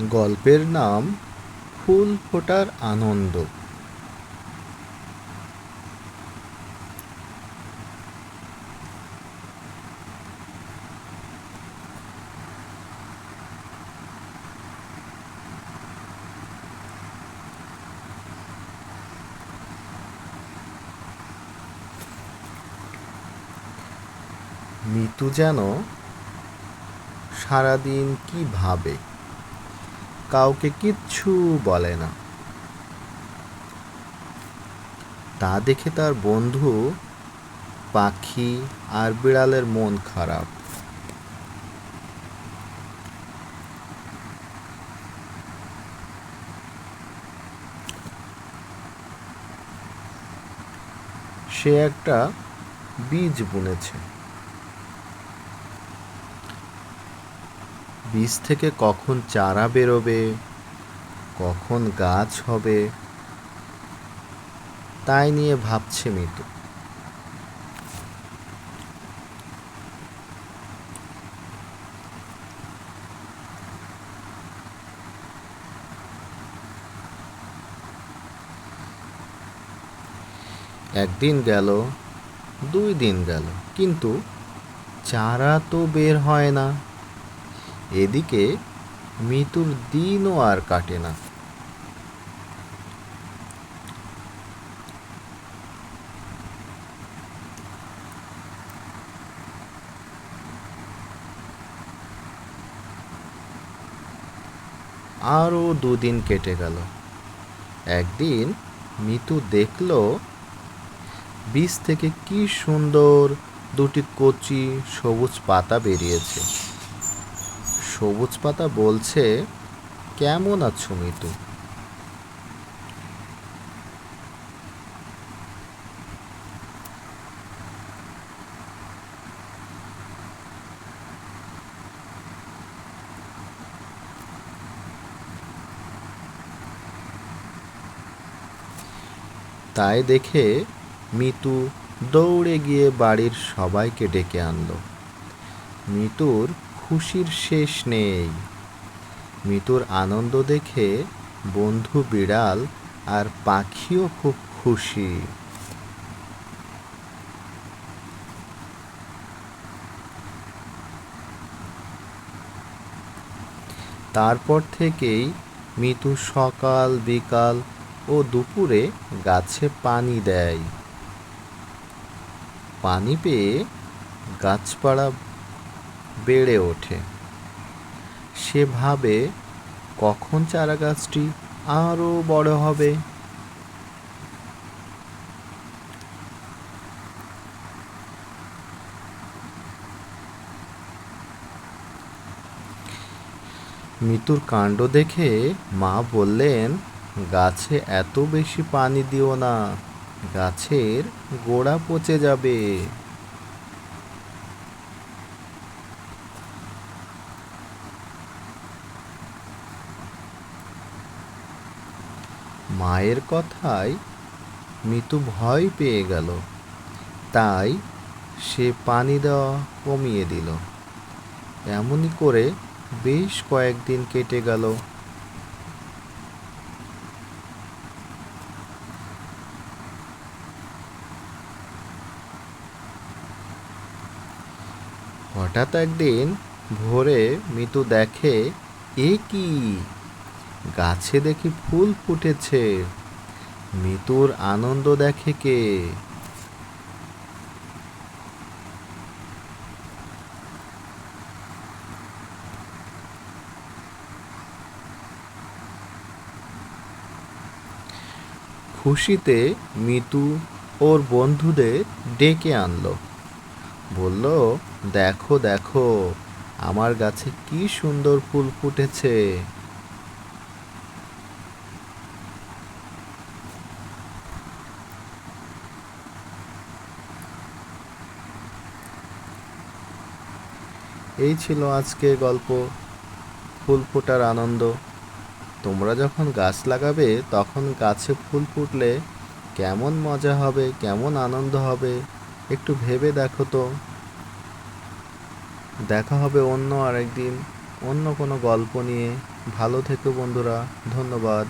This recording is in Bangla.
গল্পের নাম ফুল ফোটার আনন্দ। মিতু যেন সারাদিন কি ভাবে? কাউকে কিচ্ছু বলে না। তা দেখে তার বন্ধু, পাখি আর বিড়ালের মন খারাপ। সে একটা বীজ বুনেছে। বীজ থেকে কখন চারা বেরোবে? কখন গাছ হবে? তাই নিয়ে ভাবছে মিতু। একদিন গেল, দুই দিন গেল, কিন্তু চারা তো বের হয় না। এদিকে মিতুর দিনও আর কাটে না। আরও দুদিন কেটে গেল। একদিন মিতু দেখল, বীজ থেকে কি সুন্দর দুটি কচি সবুজ পাতা বেরিয়েছে। সবুজ পাতা বলছে, কেমন আছো মিতু? তাই দেখে মিতু দৌড়ে গিয়ে বাড়ির সবাইকে ডেকে আনলো। মিতুর খুশির শেষ নেই। মিতুর আনন্দ দেখে বন্ধু বিড়াল আর পাখিও খুব খুশি। তারপর থেকেই মিতু সকাল, বিকাল ও দুপুরে গাছে পানি দেয়। পানি পেয়ে গাছপালা বেড়ে ওঠে। সে ভাবে, কখন চারা গাছটি আরও বড় হবে? মিতুর কাণ্ড দেখে মা বললেন, গাছে এত বেশি পানি দিও না, গাছের গোড়া পচে যাবে। মায়ের কথায় মিতু ভয় পেয়ে গেল। তাই সে পানি দেওয়া কমিয়ে দিল। এমনই করে বেশ কয়েকদিন কেটে গেল। হঠাৎ একদিন ভোরে মিতু দেখে, এ কি? গাছে দেখি ফুল ফুটেছে। মিতুর আনন্দ দেখে কে? খুশিতে মিতু ওর বন্ধুদের ডেকে আনলো। বলল, দেখো দেখো, আমার গাছে কি সুন্দর ফুল ফুটেছে। এই ছিল আজকে গল্প। ফুল ফোটার আনন্দ। তোমরা যখন গাছ লাগাবে, তখন গাছে ফুল ফুটলে কেমন মজা হবে, কেমন আনন্দ হবে, একটু ভেবে দেখো তো। দেখা হবে অন্য আরেকদিন, অন্য কোনো গল্প নিয়ে। ভালো থেকো বন্ধুরা, ধন্যবাদ।